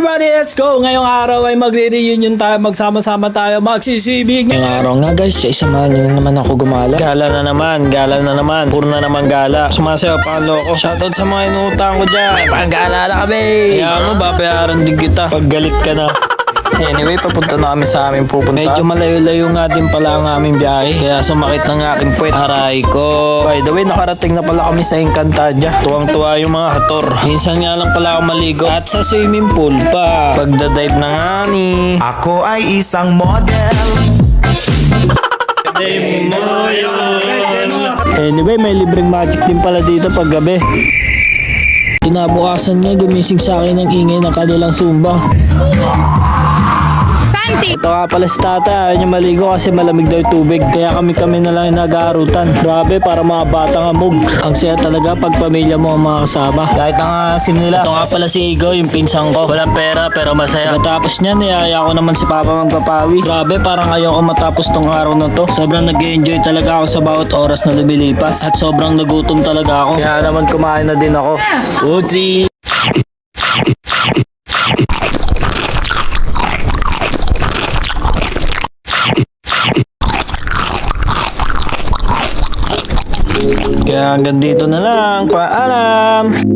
everybody, let's go! Ngayong araw ay magre-reunion tayo, magsama-sama tayo, magsisibig. Ngayong araw nga guys, sa isamahan niyo na naman ako gumala. Gala na naman, gala na naman, puro na naman gala. Sumasayaw pa ang loko. Shoutout sa mga inuutang ko dyan. May panggala na kami. Kaya mo, babayaran din kita. Pag galit ka na. Anyway, papunta na kami sa aming pupunta. Medyo malayo-layo nga din pala ang aming biyahe. Kaya sumakit ng aking puwet. Aray ko. By the way, nakarating na pala kami sa Encantadia. Tuwang-tuwa yung mga hator. Minsan nga lang pala ako maligo. At sa swimming pool pa. Pagdadive na nga ni. Ako ay isang model Anyway, may libreng magic din pala dito pag gabi. Kinabukasan nga, gumising sa akin ng ingay ng kanilang sumba. Ito nga pala si tata, ayaw niya maligo kasi malamig daw yung tubig. Kaya kami-kami na lang yung nag-aarutan. Grabe, para mga batang amog. Ang saya talaga pag pamilya mo ang mga kasama. Kahit na nga sin nila. Ito nga pala si Igo, yung pinsan ko. Walang pera pero masaya. Pagkatapos niya, niyaya ko naman si Papa magpapawis. Grabe, parang ayaw ko matapos tong araw na to. Sobrang nag-enjoy talaga ako sa bawat oras na lumilipas. At sobrang nagutom talaga ako. Kaya naman kumain na din ako. Utri! Kaya hanggang dito na lang. Paalam!